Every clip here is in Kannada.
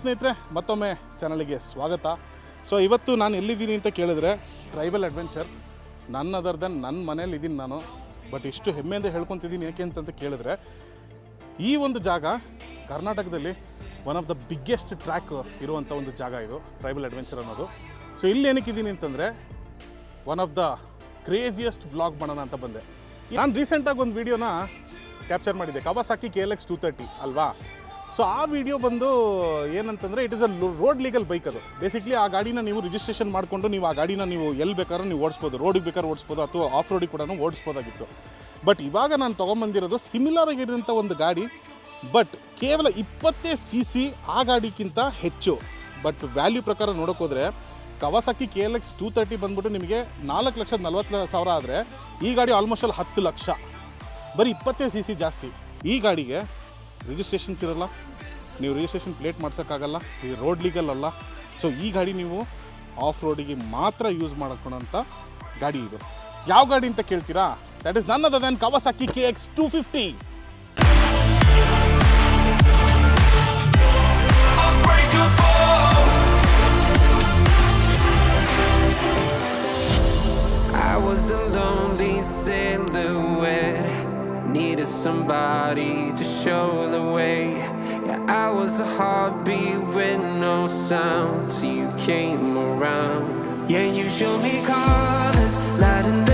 ಸ್ನೇಹಿತರೆ, ಮತ್ತೊಮ್ಮೆ ಚಾನಲಿಗೆ ಸ್ವಾಗತ. ಸೊ ಇವತ್ತು ನಾನು ಎಲ್ಲಿದ್ದೀನಿ ಅಂತ ಕೇಳಿದ್ರೆ ಟ್ರೈಬಲ್ ಅಡ್ವೆಂಚರ್ ನನ್ನ ಅದರ್ ದೆನ್ ನನ್ನ ಮನೇಲಿ ಇದ್ದೀನಿ ನಾನು. ಬಟ್ ಇಷ್ಟು ಹೆಮ್ಮೆಯಿಂದ ಹೇಳ್ಕೊತಿದ್ದೀನಿ ಯಾಕೆ ಅಂತ ಕೇಳಿದ್ರೆ, ಈ ಒಂದು ಜಾಗ ಕರ್ನಾಟಕದಲ್ಲಿ one of the biggest track ಇರುವಂಥ ಒಂದು ಜಾಗ ಇದು ಟ್ರೈಬಲ್ ಅಡ್ವೆಂಚರ್ ಅನ್ನೋದು. ಸೊ ಇಲ್ಲಿ ಏನಕ್ಕಿದ್ದೀನಿ ಅಂತಂದರೆ one of the craziest vlog ಮಾಡೋಣ ಅಂತ ಬಂದೆ. ನಾನು ರೀಸೆಂಟಾಗಿ ಒಂದು ವೀಡಿಯೋನ ಕ್ಯಾಪ್ಚರ್ ಮಾಡಿದ್ದೆ. Kawasaki K L X two thirty ಅಲ್ವಾ? ಸೊ ಆ ವಿಡಿಯೋ ಬಂದು ಏನಂತಂದರೆ it is a road legal bike ಅದು. ಬೇಸಿಕ್ಲಿ ಆ ಗಾಡಿನ ನೀವು ರಿಜಿಸ್ಟ್ರೇಷನ್ ಮಾಡಿಕೊಂಡು ನೀವು ಆ ಗಾಡಿನ ನೀವು ಎಲ್ಲಿ ಬೇಕಾದ್ರೂ ನೀವು ಓಡಿಸ್ಬೋದು. ರೋಡಿಗೆ ಬೇಕಾದ್ರೆ ಓಡಿಸ್ಬೋದು ಅಥವಾ ಆಫ್ ರೋಡಿಗೆ ಕೂಡ ಓಡಿಸ್ಬೋದಾಗಿತ್ತು. ಬಟ್ ಇವಾಗ ನಾನು ತೊಗೊಂಬಂದಿರೋದು ಸಿಮಿಲರ್ ಆಗಿರೋಂಥ ಒಂದು ಗಾಡಿ ಬಟ್ ಕೇವಲ ಇಪ್ಪತ್ತೇ ಸಿ ಸಿ ಆ ಗಾಡಿಗಿಂತ ಹೆಚ್ಚು. ಬಟ್ ವ್ಯಾಲ್ಯೂ ಪ್ರಕಾರ ನೋಡೋಕೆ ಹೋದರೆ Kawasaki K L X two thirty ಬಂದ್ಬಿಟ್ಟು ನಿಮಗೆ ನಾಲ್ಕು ಲಕ್ಷದ ನಲ್ವತ್ತು ಸಾವಿರ ಆದರೆ ಈ ಗಾಡಿ ಆಲ್ಮೋಸ್ಟ್ ಅಲ್ಲಿ ಹತ್ತು ಲಕ್ಷ. ಬರೀ ಇಪ್ಪತ್ತೇ ಸಿ ಸಿ ಜಾಸ್ತಿ. ಈ ಗಾಡಿಗೆ ರಿಜಿಸ್ಟ್ರೇಷನ್ಸ್ ಇರಲ್ಲ, ನೀವು ರಿಜಿಸ್ಟ್ರೇಷನ್ ಪ್ಲೇಟ್ ಮಾಡ್ಸೋಕ್ಕಾಗಲ್ಲ ಇದು ರೋಡ್ ಲೀಗಲ್ ಅಲ್ಲ. ಸೊ ಈ ಗಾಡಿ ನೀವು ಆಫ್ ರೋಡಿಗೆ ಮಾತ್ರ ಯೂಸ್ ಮಾಡ್ಕೊಳೋಂಥ ಗಾಡಿ ಇದು. ಯಾವ ಗಾಡಿ ಅಂತ ಕೇಳ್ತೀರಾ? That is none other than Kawasaki K X two fifty I was a lonely silhouette. Needed somebody to show the way. Yeah, I was a heartbeat with no sound till you came around. Yeah, you showed me colors, light the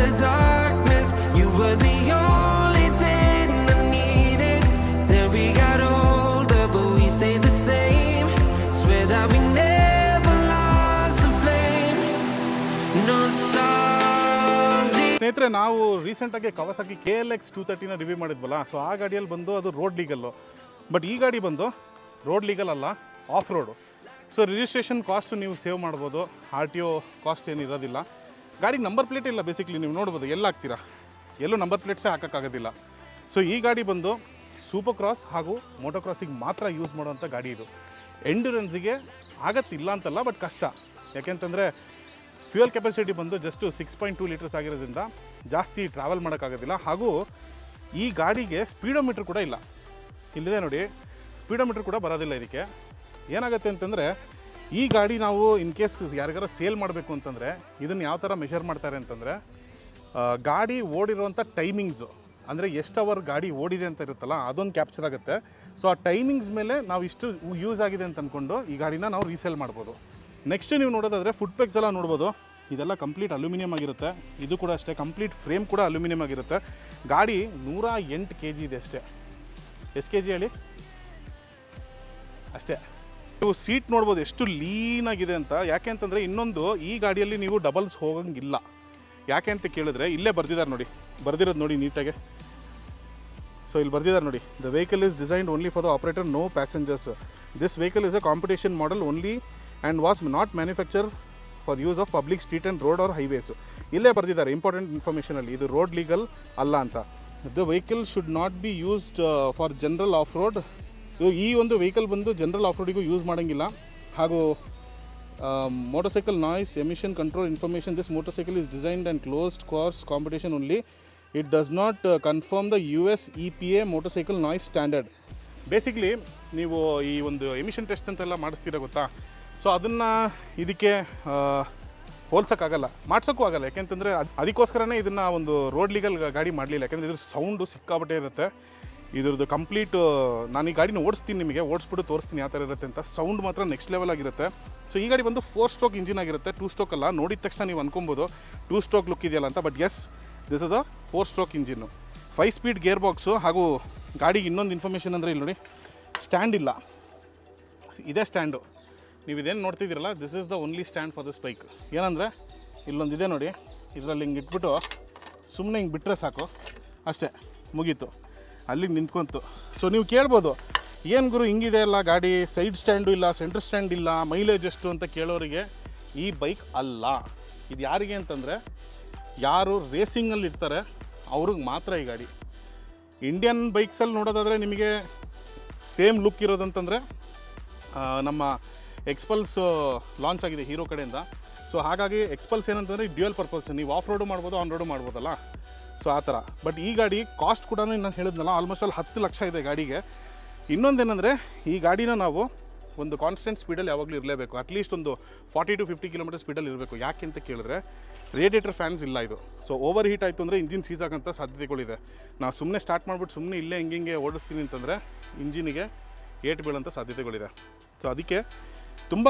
ಸ್ನೇಹಿತರೆ ನಾವು ರೀಸೆಂಟಾಗಿ Kawasaki K L X two ತರ್ಟಿನ review ಮಾಡಿದ್ವಲ್ಲ ಸೊ ಆ ಗಾಡಿಯಲ್ಲಿ ಬಂದು ಅದು ರೋಡ್ ಲೀಗಲ್ಲು ಬಟ್ ಈ ಗಾಡಿ ಬಂದು ರೋಡ್ ಲೀಗಲ್ ಅಲ್ಲ off road so registration cost ನೀವು ಸೇವ್ ಮಾಡ್ಬೋದು ಆರ್ ಟಿ ಒ ಕಾಸ್ಟ್ ಏನು ಇರೋದಿಲ್ಲ. ಗಾಡಿಗೆ ನಂಬರ್ ಪ್ಲೇಟ್ ಇಲ್ಲ ಬೇಸಿಕ್ಲಿ ನೀವು ನೋಡ್ಬೋದು, ಎಲ್ಲ ಹಾಕ್ತೀರಾ? ಎಲ್ಲೂ ನಂಬರ್ ಪ್ಲೇಟ್ಸೇ ಹಾಕೋಕ್ಕಾಗೋದಿಲ್ಲ. ಸೊ ಈ ಗಾಡಿ ಬಂದು ಸೂಪರ್ ಕ್ರಾಸ್ ಹಾಗೂ ಮೋಟೋ ಕ್ರಾಸಿಗೆ ಮಾತ್ರ ಯೂಸ್ ಮಾಡುವಂಥ ಗಾಡಿ ಇದು. ಎಂಡ್ಯೂರೆನ್ಸಿಗೆ ಆಗತ್ತಿಲ್ಲ ಅಂತಲ್ಲ ಬಟ್ ಕಷ್ಟ. ಯಾಕೆಂತಂದರೆ ಫ್ಯೂಯಲ್ ಕೆಪಾಸಿಟಿ ಬಂದು just six point two litres ಆಗಿರೋದ್ರಿಂದ ಜಾಸ್ತಿ ಟ್ರಾವೆಲ್ ಮಾಡೋಕ್ಕಾಗೋದಿಲ್ಲ. ಹಾಗೂ ಈ ಗಾಡಿಗೆ ಸ್ಪೀಡೋಮೀಟ್ರ್ ಕೂಡ ಇಲ್ಲ. ಇಲ್ಲಿದೆ ನೋಡಿ ಸ್ಪೀಡೋಮೀಟ್ರ್ ಕೂಡ ಬರೋದಿಲ್ಲ ಇದಕ್ಕೆ. ಏನಾಗುತ್ತೆ ಅಂತಂದರೆ, ಈ ಗಾಡಿ ನಾವು ಇನ್ ಕೇಸ್ ಯಾರಿಗಾರ ಸೇಲ್ ಮಾಡಬೇಕು ಅಂತಂದರೆ, ಇದನ್ನು ಯಾವ ಥರ ಮೆಷರ್ ಮಾಡ್ತಾರೆ ಅಂತಂದರೆ ಗಾಡಿ ಓಡಿರುವಂಥ ಟೈಮಿಂಗ್ಸು ಅಂದರೆ ಎಷ್ಟು ಅವರ್ ಗಾಡಿ ಓಡಿದೆ ಅಂತ ಇರುತ್ತಲ್ಲ, ಅದೊಂದು ಕ್ಯಾಪ್ಚರ್ ಆಗುತ್ತೆ. ಸೊ ಆ ಟೈಮಿಂಗ್ಸ್ ಮೇಲೆ ನಾವು ಇಷ್ಟು ಯೂಸ್ ಆಗಿದೆ ಅಂತ ಅಂದ್ಕೊಂಡು ಈ ಗಾಡಿನ ನಾವು ರೀಸೇಲ್ ಮಾಡ್ಬೋದು. ನೆಕ್ಸ್ಟ್ ನೀವು ನೋಡೋದಾದರೆ ಫುಡ್ ಪೆಕ್ಸ್ ಎಲ್ಲ ನೋಡ್ಬೋದು. ಇದೆಲ್ಲ ಕಂಪ್ಲೀಟ್ ಅಲ್ಯೂಮಿನಿಯಂ ಆಗಿರುತ್ತೆ. ಇದು ಕೂಡ ಅಷ್ಟೇ ಕಂಪ್ಲೀಟ್ ಫ್ರೇಮ್ ಕೂಡ ಅಲ್ಯೂಮಿನಿಯಂ ಆಗಿರುತ್ತೆ. ಗಾಡಿ ನೂರ ಎಂಟು ಕೆ ಜಿ ಇದೆ ಅಷ್ಟೇ. ಎಷ್ಟು ಕೆ ಜಿ ಹೇಳಿ? ಅಷ್ಟೇ. ನೀವು ಸೀಟ್ ನೋಡ್ಬೋದು, ಎಷ್ಟು ಲೀನ್ ಆಗಿದೆ ಅಂತ. ಯಾಕೆ ಅಂತಂದರೆ ಇನ್ನೊಂದು, ಈ ಗಾಡಿಯಲ್ಲಿ ನೀವು ಡಬಲ್ಸ್ ಹೋಗಂಗಿಲ್ಲ. ಯಾಕೆ ಅಂತ ಕೇಳಿದ್ರೆ, ಇಲ್ಲೇ ಬರ್ದಿದ್ದಾರೆ ನೋಡಿ. ಬರ್ದಿರೋದು ನೋಡಿ ನೀಟಾಗೆ ಸೊ ಇಲ್ಲಿ ಬರ್ದಿದ್ದಾರೆ ನೋಡಿ. The vehicle is designed only for the operator no passengers this vehicle is a competition model only and was not manufacture for use of public street and road or highways ಇಲ್ಲೇ ಬರೆದಿದ್ದಾರೆ ಇಂಪಾರ್ಟೆಂಟ್ ಇನ್ಫಾರ್ಮೇಷನಲ್ಲಿ ಇದು ರೋಡ್ ಲೀಗಲ್ ಅಲ್ಲ ಅಂತ. The vehicle should not be used for general off road so ಈ ಒಂದು ವೆಹಿಕಲ್ ಬಂದು ಜನರಲ್ ಆಫ್ ರೋಡಿಗೂ ಯೂಸ್ ಮಾಡೋಂಗಿಲ್ಲ. ಹಾಗೂ motorcycle noise emission control information, this motorcycle is designed and closed course competition only. It does not U S the us epa motorcycle noise standard basically ನೀವು ಈ ಒಂದು ಎಮಿಷನ್ ಟೆಸ್ಟ್ ಅಂತೆಲ್ಲ ಮಾಡಿಸ್ತೀರ ಗೊತ್ತಾ? ಸೊ ಅದನ್ನು ಇದಕ್ಕೆ ಹೋಲ್ಸೋಕ್ಕಾಗಲ್ಲ ಮಾಡ್ಸೋಕ್ಕೂ ಆಗಲ್ಲ. ಯಾಕೆಂತಂದರೆ ಅದು, ಅದಕ್ಕೋಸ್ಕರನೇ ಇದನ್ನು ಒಂದು ರೋಡ್ ಲೀಗಲ್ ಗಾಡಿ ಮಾಡಲಿಲ್ಲ. ಯಾಕೆಂದರೆ ಇದ್ರ ಸೌಂಡು ಸಿಕ್ಕಾಪಟ್ಟೆ ಇರುತ್ತೆ. ಇದ್ರದ್ದು ಕಂಪ್ಲೀಟ್, ನಾನು ಈ ಗಾಡಿನ ಓಡಿಸ್ತೀನಿ ನಿಮಗೆ, ಓಡಿಸ್ಬಿಟ್ಟು ತೋರಿಸ್ತೀನಿ ಯಾವ ಥರ ಇರುತ್ತೆ ಅಂತ ಸೌಂಡ್ ಮಾತ್ರ ನೆಕ್ಸ್ಟ್ ಲೆವೆಲ್ ಆಗಿರುತ್ತೆ. ಸೊ ಈ ಗಾಡಿ ಬಂದು ಫೋರ್ ಸ್ಟ್ರೋಕ್ ಇಂಜಿನ್ ಆಗಿರುತ್ತೆ ಟೂ ಸ್ಟ್ರೋಕ್ ಅಲ್ಲ. ನೋಡಿದ ತಕ್ಷಣ ನೀವು ಅನ್ಕೊಬೋದು ಟೂ ಸ್ಟ್ರೋಕ್ ಲುಕ್ ಇದೆಯಲ್ಲ ಅಂತ. But as this is a four stroke engine five speed gear box ಹಾಗೂ ಗಾಡಿಗೆ ಇನ್ನೊಂದು ಇನ್ಫಾರ್ಮೇಷನ್ ಅಂದರೆ ಇಲ್ಲಿ ನೋಡಿ ಸ್ಟ್ಯಾಂಡ್ ಇಲ್ಲ. ಇದೇ ಸ್ಟ್ಯಾಂಡು ನೀವು ಇದೇನು ನೋಡ್ತಿದ್ದೀರಲ್ಲ this is the only stand for this bike ಏನಂದರೆ, ಇಲ್ಲೊಂದು ಇದೆ ನೋಡಿ, ಇದರಲ್ಲಿ ಹಿಂಗೆ ಇಟ್ಬಿಟ್ಟು ಸುಮ್ಮನೆ ಹಿಂಗೆ ಬಿಟ್ಟರೆ ಸಾಕು. ಅಷ್ಟೇ, ಮುಗೀತು. ಅಲ್ಲಿಗೆ ನಿಂತ್ಕೊಂತು. ಸೊ ನೀವು ಕೇಳ್ಬೋದು, ಏನು ಗುರು ಹಿಂಗಿದೆ ಅಲ್ಲ ಗಾಡಿ ಸೈಡ್ ಸ್ಟ್ಯಾಂಡು ಇಲ್ಲ ಸೆಂಟ್ರ್ ಸ್ಟ್ಯಾಂಡ್ ಇಲ್ಲ ಮೈಲೇಜ್ ಎಷ್ಟು ಅಂತ ಕೇಳೋರಿಗೆ ಈ ಬೈಕ್ ಅಲ್ಲ. ಇದು ಯಾರಿಗೆ ಅಂತಂದರೆ, ಯಾರು ರೇಸಿಂಗಲ್ಲಿ ಇರ್ತಾರೆ, ಅವ್ರಿಗೆ ಮಾತ್ರ ಈ ಗಾಡಿ. ಇಂಡಿಯನ್ ಬೈಕ್ಸಲ್ಲಿ ನೋಡೋದಾದರೆ ನಿಮಗೆ ಸೇಮ್ ಲುಕ್ ಇರೋದಂತಂದರೆ ನಮ್ಮ ಎಕ್ಸ್ಪಲ್ಸ್ ಲಾಂಚ್ ಆಗಿದೆ ಹೀರೋ ಕಡೆಯಿಂದ. ಸೊ ಹಾಗಾಗಿ ಎಕ್ಸ್ಪಲ್ಸ್ ಏನಂತಂದರೆ ಡ್ಯೂಯಲ್ ಪರ್ಪಸ್ ನೀವು ಆಫ್ ರೋಡು ಮಾಡ್ಬೋದು ಆನ್ ರೋಡು ಮಾಡ್ಬೋದಲ್ಲ? ಸೊ ಆ ಥರ. ಬಟ್ ಈ ಗಾಡಿ ಕಾಸ್ಟ್ ಕೂಡ ನಾನು ಹೇಳಿದ್ನಲ್ಲ ಆಲ್ಮೋಸ್ಟ್ ಅಲ್ಲಿ ಹತ್ತು ಲಕ್ಷ ಇದೆ ಗಾಡಿಗೆ. ಇನ್ನೊಂದೇನೆಂದರೆ, ಈ ಗಾಡಿನ ನಾವು ಒಂದು ಕಾನ್ಸ್ಟೆಂಟ್ ಸ್ಪೀಡಲ್ಲಿ ಯಾವಾಗಲೂ ಇರಲೇಬೇಕು. ಅಟ್ಲೀಸ್ಟ್ ಒಂದು ಫಾರ್ಟಿ ಟು ಫಿಫ್ಟಿ ಕಿಲೋಮೀಟರ್ ಸ್ಪೀಡಲ್ಲಿ ಇರಬೇಕು. ಯಾಕೆ ಅಂತ ಕೇಳಿದ್ರೆ ರೇಡಿಯೇಟರ್ ಫ್ಯಾನ್ಸ್ ಇಲ್ಲ ಇದು. ಸೊ ಓವರ್ ಹೀಟ್ ಆಯಿತು ಅಂದರೆ ಇಂಜಿನ್ ಸೀಸ್ ಸಾಧ್ಯತೆಗಳಿದೆ ನಾವು ಸುಮ್ಮನೆ ಸ್ಟಾರ್ಟ್ ಮಾಡಿಬಿಟ್ಟು ಸುಮ್ಮನೆ ಇಲ್ಲೇ ಹಿಂಗೆ ಹಿಂಗೆ ಓಡಿಸ್ತೀನಿ ಅಂತಂದರೆ ಇಂಜಿನಿಗೆ ಏಟ್ ಬೀಳೋಂಥ ಸಾಧ್ಯತೆಗಳಿದೆ. ಸೊ ಅದಕ್ಕೆ ತುಂಬ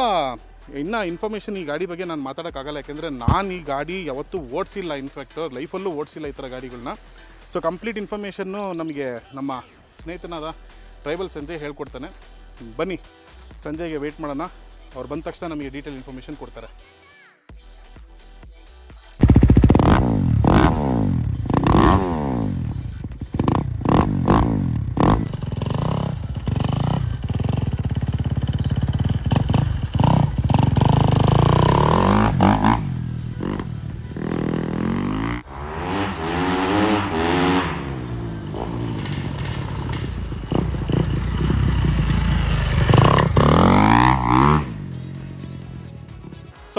ಇನ್ನೂ ಇನ್ಫಾರ್ಮೇಷನ್ ಈ ಗಾಡಿ ಬಗ್ಗೆ ನಾನು ಮಾತಾಡೋಕ್ಕಾಗಲ್ಲ, ಯಾಕೆಂದರೆ ನಾನು ಈ ಗಾಡಿ ಯಾವತ್ತೂ ಓಡಿಸಿಲ್ಲ ಇನ್ಫ್ಯಾಕ್ಟ್ ಲೈಫಲ್ಲೂ ಓಡಿಸಿಲ್ಲ ಈ ಥರ ಗಾಡಿಗಳನ್ನ ಸೊ ಕಂಪ್ಲೀಟ್ ಇನ್ಫಾರ್ಮೇಷನ್ನು ನಮಗೆ ನಮ್ಮ ಸ್ನೇಹಿತನಾದ ಟ್ರೈಬಲ್ ಸಂಜಯ್ ಹೇಳ್ಕೊಡ್ತಾನೆ. ಬನ್ನಿ, ಸಂಜಯ್ಗೆ ವೆಯ್ಟ್ ಮಾಡೋಣ. ಅವ್ರು ಬಂದ ತಕ್ಷಣ ನಮಗೆ ಡೀಟೇಲ್ ಇನ್ಫಾರ್ಮೇಷನ್ ಕೊಡ್ತಾರೆ.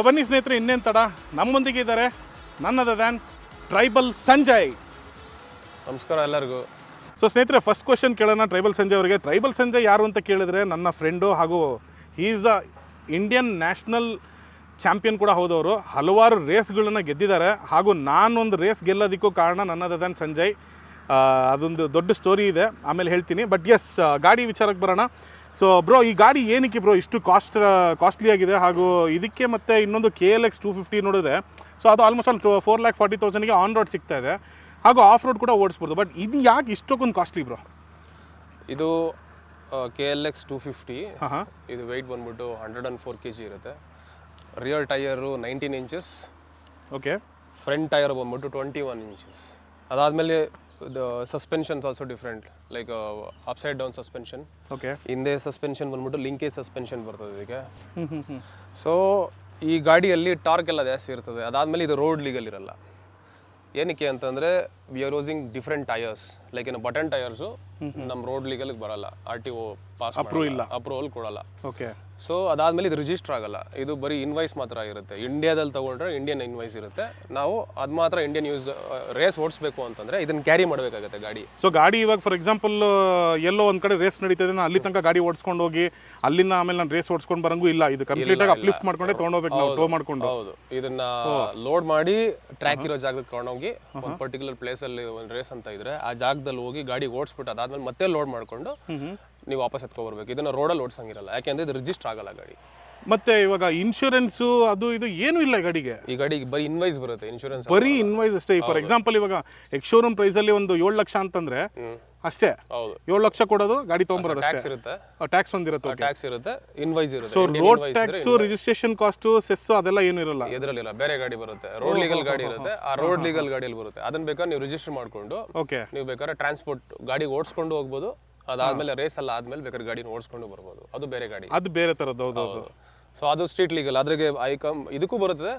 ಸೊ ಬನ್ನಿ ಸ್ನೇಹಿತರೆ ಇನ್ನೇನು ತಡ? ನಮ್ಮೊಂದಿಗೆ ಇದ್ದಾರೆ ನನ್ನದ ದ್ಯಾನ್ ಟ್ರೈಬಲ್ ಸಂಜಯ್. ನಮಸ್ಕಾರ ಎಲ್ಲರಿಗೂ. ಸೊ ಸ್ನೇಹಿತರೆ ಫಸ್ಟ್ ಕ್ವಶನ್ ಕೇಳೋಣ. ಟ್ರೈಬಲ್ ಸಂಜಯ್ ಅವರಿಗೆ. ಟ್ರೈಬಲ್ ಸಂಜಯ್ ಯಾರು ಅಂತ ಕೇಳಿದ್ರೆ ನನ್ನ ಫ್ರೆಂಡು ಹಾಗೂ is a Indian national champion ಕೂಡ ಹೌದವರು. ಹಲವಾರು ರೇಸ್ಗಳನ್ನ ಗೆದ್ದಿದ್ದಾರೆ. ಹಾಗೂ ನಾನೊಂದು ರೇಸ್ ಗೆಲ್ಲೋದಕ್ಕೂ ಕಾರಣ ನನ್ನದಾದ ಸಂಜಯ್. ಅದೊಂದು ದೊಡ್ಡ ಸ್ಟೋರಿ ಇದೆ. ಆಮೇಲೆ ಹೇಳ್ತೀನಿ. ಬಟ್ ಎಸ್ ಗಾಡಿ ವಿಚಾರಕ್ಕೆ ಬರೋಣ. ಸೊ ಬ್ರೋ ಈ ಗಾಡಿ ಏನಕ್ಕೆ ಬ್ರೋ ಇಷ್ಟು ಕಾಸ್ಟ್ ಕಾಸ್ಟ್ಲಿ ಆಗಿದೆ? ಹಾಗೂ ಇದಕ್ಕೆ ಮತ್ತೆ ಇನ್ನೊಂದು K L X two fifty ನೋಡಿದ್ರೆ ಸೊ ಅದು almost all four lakh forty ತೌಸಂಡ್ಗೆ on road ಸಿಗ್ತಾ ಇದೆ. ಹಾಗೂ ಆಫ್ ರೋಡ್ ಕೂಡ ಓಡಿಸ್ಬೋದು. ಬಟ್ ಇದು ಯಾಕೆ ಇಷ್ಟೊಂದು ಕಾಸ್ಟ್ಲಿ ಬ್ರೋ ಇದು K L X two fifty ಇದು ವೆಯ್ಟ್ ಬಂದ್ಬಿಟ್ಟು hundred and four K G ಇರುತ್ತೆ. Rear tyre nineteen inches okay front tyre ಬಂದ್ಬಿಟ್ಟು ಟ್ವೆಂಟಿ ಒನ್ ಇಂಚಸ್ ಅದಾದಮೇಲೆ suspensions also different like upside down suspension okay ಹಿಂದೆ ಸಸ್ಪೆನ್ಷನ್ ಬಂದ್ಬಿಟ್ಟು ಲಿಂಕೇಜ್ ಸಸ್ಪೆನ್ಷನ್ ಬರ್ತದೆ ಇದಕ್ಕೆ. ಸೊ ಈ ಗಾಡಿಯಲ್ಲಿ ಟಾರ್ಕ್ ಎಲ್ಲ ಜಾಸ್ತಿ ಇರ್ತದೆ. ಅದಾದಮೇಲೆ ಇದು ರೋಡ್ ಲೀಗಲ್ ಇರಲ್ಲ. ಏನಕ್ಕೆ ಅಂತಂದರೆ we are using different tyres like ಏನು ಬಟನ್ ಟೈರ್ಸು ನಮ್ಮ ರೋಡ್ ಲೀಗಲ್ಗೆ ಬರಲ್ಲ. ಆರ್ ಟಿ ಒ ಪಾಸ್ ಇಲ್ಲ. ಅಪ್ರೂವಲ್ ಕೊಡಲ್ಲ. ಓಕೆ ಸೊ ಅದಾದ್ಮೇಲೆ ಇದು ರಿಜಿಸ್ಟರ್ ಆಗಲ್ಲ. ಇದು ಬರೀ ಇನ್ವಾಯ್ಸ್ ಮಾತ್ರ ಇರುತ್ತೆ ಇಂಡಿಯಾದಲ್ಲಿ ತಗೊಂಡ್ರೆ ಇಂಡಿಯನ್ ಇನ್ವಾಯ್ಸ್ ಇರುತ್ತೆ. ನಾವು ಅದು ಮಾತ್ರ ಇಂಡಿಯನ್ ಯೂಸ್ ರೇಸ್ ಓಡಿಸ್ಬೇಕು ಅಂತಂದ್ರೆ ಇದನ್ನು ಕ್ಯಾರಿ ಮಾಡಬೇಕಾಗತ್ತೆ ಗಾಡಿ. ಸೊ ಗಾಡಿ ಇವಾಗ ಫಾರ್ ಎಕ್ಸಾಂಪಲ್ ಎಲ್ಲೋ ಒಂದು ಕಡೆ ರೇಸ್ ನಡೀತದೆ ನಾನು ಅಲ್ಲಿ ತನಕ ಗಾಡಿ ಓಡಿಸ್ಕೊಂಡು ಹೋಗಿ ಅಲ್ಲಿಂದ ಆಮೇಲೆ ನಾನು ರೇಸ್ ಓಡಿಸ್ಕೊಂಡು ಬರಂಗೂ ಇಲ್ಲ. ಇದು ಕಂಪ್ಲೀಟ್ ಆಗಿ ಅಪ್ಲಿಫ್ಟ್ ಮಾಡ್ಕೊಂಡೆ ತೊಗೊಂಡೋಗ್ಬೇಕು ನಾವು ಟೋ ಮಾಡ್ಕೊಂಡು. ಹೌದು. ಇದನ್ನ ಲೋಡ್ ಮಾಡಿ ಟ್ರ್ಯಾಕ್ ಇರೋ ಜಾಗಕ್ಕೆ ತಗೊಂಡೋಗಿ ಒಂದು ಪರ್ಟಿಕ್ಯುಲರ್ ಪ್ಲೇಸ್ ಅಲ್ಲಿ ಒಂದು ರೇಸ್ ಅಂತ ಇದ್ರೆ ಆ ಜಾಗದಲ್ಲಿ ಹೋಗಿ ಗಾಡಿ ಓಡಿಸ್ಬಿಟ್ಟು ಅದಾದ್ಮೇಲೆ ಮತ್ತೆ ಲೋಡ್ ಮಾಡ್ಕೊಂಡು ನೀವು ವಾಪಸ್ ಎತ್ಕೊಬರ್ಬೇಕು ಇದನ್ನ ರೋಡಲ್ಲಿ ಓಡಿಸಂಗಿರಲ್ಲ. ಯಾಕೆಂದ್ರೆ ಇದು ರಿಜಿಸ್ಟರ್ ಆಗಲ್ಲ ಗಾಡಿ. ಮತ್ತೆ ಇವಾಗ ಇನ್ಶೂರೆನ್ಸು ಅದು ಇದು ಏನೂ ಇಲ್ಲ ಈ ಗಾಡಿಗೆ. ಈ ಗಾಡಿಗೆ ಬರೀ ಇನ್ವೈಸ್ ಬರುತ್ತೆ ಇನ್ಶೂರೆನ್ಸ್ ಬರೀ ಇನ್ವಾಯ್ಸ್ ಅಷ್ಟೇ. ಫಾರ್ ಎಕ್ಸಾಂಪಲ್ ಇವಾಗ ಎಕ್ಸ್ ಶೋರೂಮ್ ಪ್ರೈಸಲ್ಲಿ ಒಂದು ಏಳು ಲಕ್ಷ ಅಂತಂದ್ರೆ ಅಷ್ಟೇ. ಹೌದು. ಏಳು ಲಕ್ಷ ಕೊಡೋದು ಗಾಡಿ ತೊಗೊಂಬರೋದು ಟ್ಯಾಕ್ಸ್ ಅಷ್ಟೇ. ಇರುತ್ತೆ. ಟ್ಯಾಕ್ಸ್ ಒಂದಿರುತ್ತೆ ಟ್ಯಾಕ್ಸ್ ಇರುತ್ತೆ ಇನ್ವಾಯ್ಸ್ ಇರುತ್ತೆ so road tax registration cost cess ಅದೆಲ್ಲ ಏನು ಇರಲ್ಲ. ಎದ್ರಲ್ಲಿಲ್ಲ ಬೇರೆ ಗಾಡಿ ಬರುತ್ತೆ. ರೋಡ್ ಲೀಗಲ್ ಗಾಡಿ ಇರುತ್ತೆ. ಆ ರೋಡ್ ಲೀಗಲ್ ಗಾಡಿಯಲ್ಲಿ ಬರುತ್ತೆ. ಅದನ್ನ ಬೇಕಾದ್ರೆ ನೀವು ರಿಜಿಸ್ಟರ್ ಮಾಡ್ಕೊಂಡು ಓಕೆ ನೀವು ಬೇಕಾದ್ರೆ ಟ್ರಾನ್ಸ್ಪೋರ್ಟ್ ಗಾಡಿ ಓಡಿಸ್ಕೊಂಡು ಹೋಗ್ಬೋದು. ಅದಾದ್ಮೇಲೆ ರೇಸ್ ಎಲ್ಲ ಆದ್ಮೇಲೆ ಬೇಕಾದ್ರೆ ಗಾಡಿನ ಓಡಿಸ್ಕೊಂಡು ಬರ್ಬೋದು. ಅದು ಬೇರೆ ಗಾಡಿ. ಅದು ಬೇರೆ ತರದ್ದು ಹೌದು ಹೌದು. ಸೊ ಅದು ಸ್ಟ್ರೀಟ್ ಲೀಗಲ್ ಅದ್ರಿಗೆ ಐ ಕಮ್ ಇದಕ್ಕೂ ಬರುತ್ತದೆ.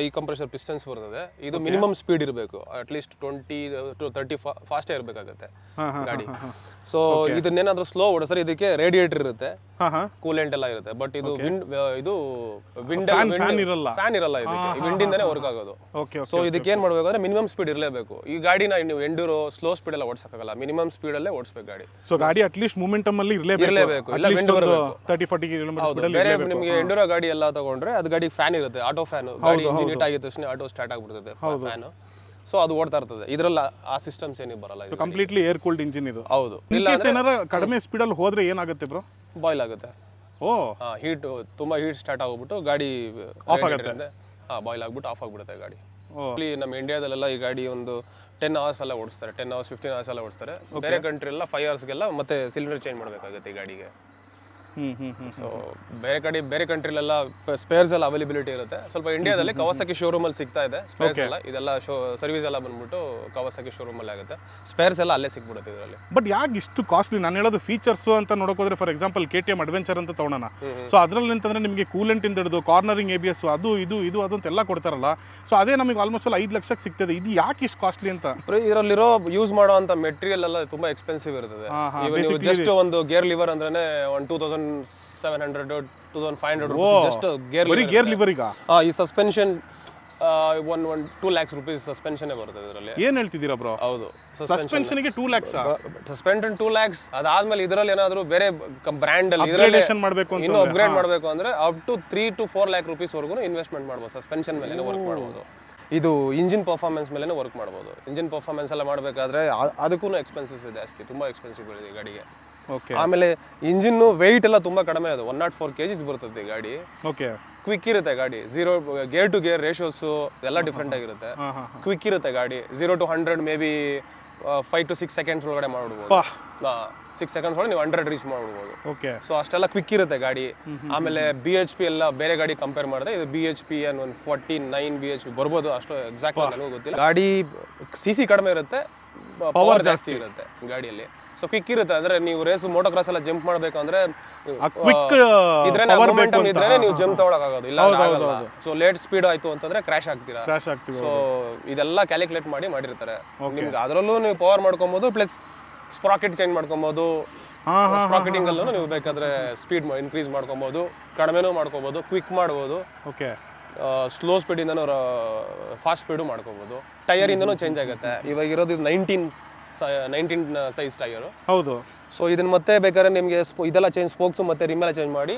ಐ ಕಂಪ್ರೆಷರ್ ಪಿಸ್ಟನ್ಸ್ ಬರ್ತದೆ ಇದು ಮಿನಿಮಮ್ ಸ್ಪೀಡ್ ಇರಬೇಕು. At least twenty to thirty ಫಾಸ್ಟೇ ಇರಬೇಕಾಗತ್ತೆ ಗಾಡಿ. ಸೊ ಇದನ್ನೇನಾದ್ರೂ ಸ್ಲೋ ಓಡಿಸ್ರೆ ಇದಕ್ಕೆ ರೇಡಿಯೇಟರ್ ಇರುತ್ತೆ. ಕೂಲೆಂಟ್ ಎಲ್ಲ ಇರುತ್ತೆ. ಬಟ್ ಇದು ವಿಂಡ್ ಇದು ವಿಂಡ್ fan ಇರಲ್ಲ. ಫ್ಯಾನ್ ಇರಲ್ಲ ಇದಕ್ಕೆ. ವಿಂಡಿಂದಾನೇ ವರ್ಕ್ ಆಗೋದು. ಸೊ ಇದಕ್ಕೆ ಏನ್ ಮಾಡ್ಬೇಕು ಅಂದ್ರೆ ಮಿನಿಮಮ್ ಸ್ಪೀಡ್ ಇರಲೇಬೇಕು. ಈ ಗಾಡಿನ ನೀವು ಎಂಡೂರೋ ಸ್ಲೋ ಸ್ಪೀಡ್ ಎಲ್ಲ ಓಡಿಸಕ್ಕಾಗಲ್ಲ. ಮಿನಿಮಮ್ ಸ್ಪೀಡ್ ಅಲ್ಲೇ ಓಡಿಸಬೇಕು ಗಾಡಿ. ಸೊ ಗಾಡಿ ಅಟ್ಲೀಸ್ಟ್ ಮೂಮೆಂಟಮ್ ಅಲ್ಲಿ ಇರಲೇಬೇಕು. ಇಲ್ಲ ಬರಬೇಕು. ತರ್ಟಿ ಫಾರ್ಟಿ ಕಿಲೋಮೀಟರ್ ಬೇರೆ ನಿಮಗೆ ಎಂಡೂರೋ ಗಾಡಿ ಎಲ್ಲ ತಗೊಂಡ್ರೆ ಅದು ಗಾಡಿ ಫ್ಯಾನ್ ಇರುತ್ತೆ. ಆಟೋ ಫ್ಯಾನ್ ಗಾಡಿ ಇಂಜಿನ್ ಹೀಟ್ ಆಗಿದ ತಕ್ಷಣ ಆಟೋ ಸ್ಟಾರ್ಟ್ ಆಗ್ಬಿಡ್ತದೆ. ಫ್ಯಾನ್ ಸೊ ಅದು ಓಡ್ತಾ ಇರ್ತದೆ. ಇದ್ರಲ್ಲ ಆ ಸಿಸ್ಟಮ್ಸ್ ಏನಿಗೆ ಬರಲ್ಲ ಇದು. ಕಂಪ್ಲೀಟ್ಲಿ ಏರ್ ಕೂಲ್ಡ್ ಇಂಜಿನ್ ಇದು. ಹೌದು. ಇನ್ ಕೇಸ್ ಏನಾರ ಕಡಿಮೆ ಸ್ಪೀಡಲ್ಲಿ ಹೋದ್ರೆ ಏನಾಗುತ್ತೆ ಬ್ರೋ ಬಾಯ್ಲ್ ಆಗುತ್ತೆ. ಓ. ಹೀಟ್ ತುಂಬಾ ಹೀಟ್ ಸ್ಟಾರ್ಟ್ ಆಗ್ಬಿಟ್ಟು ಗಾಡಿ ಆಫ್ ಆಗುತ್ತೆ. ಹಾ ಬಾಯ್ಲ್ ಆಗ್ಬಿಟ್ಟು ಆಫ್ ಆಗ್ಬಿಡುತ್ತೆ ಗಾಡಿ. ಓ. ಇಲ್ಲಿ ನಮ್ಮ ಇಂಡಿಯಾದಲ್ಲೆಲ್ಲ ಈ ಗಾಡಿ ಒಂದು ಟೆನ್ ಅವರ್ಸ್ ಎಲ್ಲ ಓಡಿಸ್ತಾರೆ. ಟೆನ್ ಅವರ್ಸ್ ಫಿಫ್ಟೀನ್ ಅವರ್ಸ್ ಎಲ್ಲ ಓಡಿಸ್ತಾರೆ. ಬೇರೆ ಕಂಟ್ರಿ ಎಲ್ಲ ಫೈವ್ ಅವರ್ಸ್ಗೆಲ್ಲ ಮತ್ತೆ ಸಿಲಿಂಡರ್ ಚೇಂಜ್ ಮಾಡಬೇಕಾಗುತ್ತೆ ಈ ಗಾಡಿಗೆ. ಸೊ ಬೇರೆ ಕಡೆ ಬೇರೆ ಕಂಟ್ರಿಲೆಲ್ಲ ಸ್ಪೇರ್ಸ್ ಎಲ್ಲ ಅವೈಲಬಿಲಿಟಿ ಇರುತ್ತೆ. ಸ್ವಲ್ಪ ಇಂಡಿಯಾದಲ್ಲಿ ಕವಾಸಕಿ ಶೋರೂಮ್ ಅಲ್ಲಿ ಸಿಗ್ತಾ ಇದೆ. ಸ್ಪೇರ್ಸ್ ಎಲ್ಲ ಇದೆಲ್ಲ ಶೋ ಸರ್ವಿಸ್ ಎಲ್ಲ ಬಂದ್ಬಿಟ್ಟು ಕವಾಸಕಿ ಶೋರೂಮ್ ಅಲ್ಲಿ ಆಗುತ್ತೆ. ಸ್ಪೇರ್ಸ್ ಎಲ್ಲ ಅಲ್ಲೇ ಸಿಗ್ಬಿಡುತ್ತೆ ಇದರಲ್ಲಿ. ಬಟ್ ಯಾಕೆ ಇಷ್ಟು ಕಾಸ್ಟ್ಲಿ ನಾನು ಹೇಳೋದು ಫೀಚರ್ಸ್ ಅಂತ ನೋಡಕ್ ಹೋದ್ರೆ for example K T M adventure ಅಂತ ತಗೊಳ್ಳೋಣ ಸೊ ಅದ್ರಲ್ಲಿ ಅಂತಂದ್ರೆ ನಿಮಗೆ ಕೂಲೆಂಟ್ ಇಂದ ಹಿಡಿದು ಕಾರ್ನರಿಂಗ್ ಎ ಬಿ ಎಸ್ ಅದು ಇದು ಇದು ಅದಂತ ಎಲ್ಲ ಕೊಡ್ತಾರಲ್ಲ. ಸೊ ಅದೇ ನಮಗೆ ಆಲ್ಮೋಸ್ಟ್ ಅಲ್ಲಿ ಐದು ಲಕ್ಷಕ್ಕೆ ಸಿಗ್ತದೆ. ಇದು ಯಾಕೆ ಇಷ್ಟು ಕಾಸ್ಟ್ಲಿ ಅಂತ? ಇದರಲ್ಲಿರೋ ಯೂಸ್ ಮಾಡುವಂತ ಮೆಟೀರಿಯಲ್ ಎಲ್ಲ ತುಂಬಾ ಎಕ್ಸ್ಪೆನ್ಸಿವ್ ಇರುತ್ತದೆ ಜಸ್ಟ್ ಒಂದು ಗೇರ್ ಲಿವರ್ ಅಂದ್ರೆ one two thousand seven hundred two thousand five hundred just gear ಬರೀ ಗೇರ್ ಲಿವರಿಗ ಈ suspension one one two lakhs rupees suspension ಬರುತ್ತೆ ಇದರಲ್ಲಿ. ಏನ್ ಹೇಳ್ತಿದ್ದೀರಾ ಬ್ರೋ ಹೌದು ಸಸ್ಪೆನ್ಷನ್ಗೆ two lakhs suspension two lakhs ಅದಾದ್ಮೇಲೆ ಇದರಲ್ಲಿ ಏನಾದ್ರು ಬೇರೆ ಬ್ರ್ಯಾಂಡ್ ಅಲ್ಲಿ ಇದರಲ್ಲಿ ಮಾಡ್ಬೇಕು ಇನ್ನು ಅಪ್ಗ್ರೇಡ್ ಮಾಡಬೇಕು ಅಂದ್ರೆ up to three to four lakh rupees ವರೆಗೂ ಇನ್ವೆಸ್ಟ್ಮೆಂಟ್ ಮಾಡ್ಬೋದು ಸಸ್ಪೆನ್ಷನ್ ಮೇಲೆ ವರ್ಕ್ ಮಾಡ್ಬೋದು. ಇದು ಇಂಜಿನ್ ಪರ್ಫಾರ್ಮೆನ್ಸ್ ಮೇಲೆ ವರ್ಕ್ ಮಾಡ್ಬೋದು. ಇಂಜಿನ್ ಪರ್ಫಾರ್ಮೆನ್ಸ್ ಎಲ್ಲ ಮಾಡಬೇಕಾದ್ರೆ ಅದಕ್ಕೂ ಎಕ್ಸ್ಪೆನ್ಸಸ್ ಇದೆ ಜಾಸ್ತಿ ತುಂಬಾ ಎಕ್ಸ್ಪೆನ್ಸಿವ್ ಇದೆ ಗಾಡಿಗೆ. ಆಮೇಲೆ ಇಂಜಿನ್ ವೆಯ್ಟ್ ಎಲ್ಲ ತುಂಬಾ ಕಡಿಮೆ ಅದು ಒನ್ ನಾಟ್ ಫೋರ್ ಕೆಜಿಸ್ ಬರ್ತದೆ ಗಾಡಿ. ಓಕೆ ಕ್ವಿಕ್ ಇರುತ್ತೆ ಗಾಡಿ zero gear to gear ratios ಎಲ್ಲ ಡಿಫ್ರೆಂಟ್ ಆಗಿರುತ್ತೆ. ಕ್ವಿಕ್ ಇರುತ್ತೆ ಗಾಡಿ zero to hundred maybe five to to six seconds ಒಳಗಡೆ ಮಾಡ್ಬೋದು. ಸಿಕ್ಸ್ ಸೆಕೆಂಡ್ಸ್ ಒಳಗೆ ನೀವು ಹಂಡ್ರೆಡ್ ರೀಚ್ ಮಾಡ್ಬೋದು. ಓಕೆ ಸೊ ಅಷ್ಟೆಲ್ಲ ಕ್ವಿಕ್ ಇರುತ್ತೆ ಗಾಡಿ. ಆಮೇಲೆ ಬಿ ಎಚ್ ಪಿ ಎಲ್ಲ ಬೇರೆ ಗಾಡಿ ಕಂಪೇರ್ ಮಾಡಿದ್ರೆ ಇದು ಬಿ ಎಚ್ ಪಿ ಅನ್ ಒಂದು forty nine B H P ಬರ್ಬೋದು ಅಷ್ಟು ಎಕ್ಸಾಕ್ಟ್ ನನಗೂ ಗೊತ್ತಿಲ್ಲ. ಗಾಡಿ ಸಿ ಸಿ ಕಡಿಮೆ ಇರುತ್ತೆ ಪವರ್ ಜಾಸ್ತಿ. ಇರುತ್ತೆ ಗಾಡಿಯಲ್ಲಿ. ಸೊ ಕ್ವಿಕ್ ಇರುತ್ತೆ. ಅಂದ್ರೆ ನೀವು ರೇಸ್ ಮೋಟೋ ಕ್ರಾಸ್ ಎಲ್ಲ ಜಂಪ್ ಮಾಡಬೇಕು ಅಂದ್ರೆ ಕ್ವಿಕ್ ಇದ್ರೆ ಮೊಮೆಂಟಮ್. ಇದ್ರೆ ನೀವು ಜಂಪ್ ತಗೊಳಕಾಗೋದು ಇಲ್ಲ. ಸೊ ಲೇಟ್ ಸ್ಪೀಡ್ ಆಯ್ತು ಅಂತಂದ್ರೆ ಕ್ರಾಶ್ ಆಗ್ತೀರಾ? ಕ್ರಾಶ್ ಆಗ್ತೀವಿ ಸೊ ಇದೆಲ್ಲ ಕ್ಯಾಲ್ಕುಲೇಟ್ ಮಾಡಿ ಮಾಡಿರ್ತಾರೆ. ನಿಮ್ಗೆ ಅದರಲ್ಲೂ ನೀವು ಪವರ್ ಮಾಡ್ಕೊಬೋದು ಪ್ಲಸ್ ಸ್ಪ್ರಾಕೆಟ್ ಚೇಂಜ್ ಹಾ ಸ್ಪ್ರಾಕೆಟಿಂಗ್ ಅಲ್ಲೂ ನೀವು ಬೇಕಾದ್ರೆ ಸ್ಪೀಡ್ ಇನ್ಕ್ರೀಸ್ ಮಾಡ್ಕೊಬೋದು. ಕಡಿಮೆನೂ ಮಾಡ್ಕೊಬೋದು ಕ್ವಿಕ್ ಮಾಡ್ಬೋದು. ಓಕೆ ಸ್ಲೋ ಸ್ಪೀಡಿಂದನೂ ಫಾಸ್ಟ್ ಸ್ಪೀಡು ಟೈರ್ ಟೈರಿಂದನೂ ಚೇಂಜ್ ಆಗುತ್ತೆ. ಇವಾಗ ಇರೋದು ನೈನ್ಟೀನ್ ನೈನ್ಟೀನ್ ಸೈಜ್ ಟೈರು ಹೌದು. ಸೊ ಇದನ್ನ ಮತ್ತೆ ಬೇಕಾದ್ರೆ ನಿಮಗೆ ಇದೆಲ್ಲ ಚೇಂಜ್ ಸ್ಪೋಕ್ಸ್ ಮತ್ತೆ ರಿಮ್ ಎಲ್ಲ ಚೇಂಜ್ ಮಾಡಿ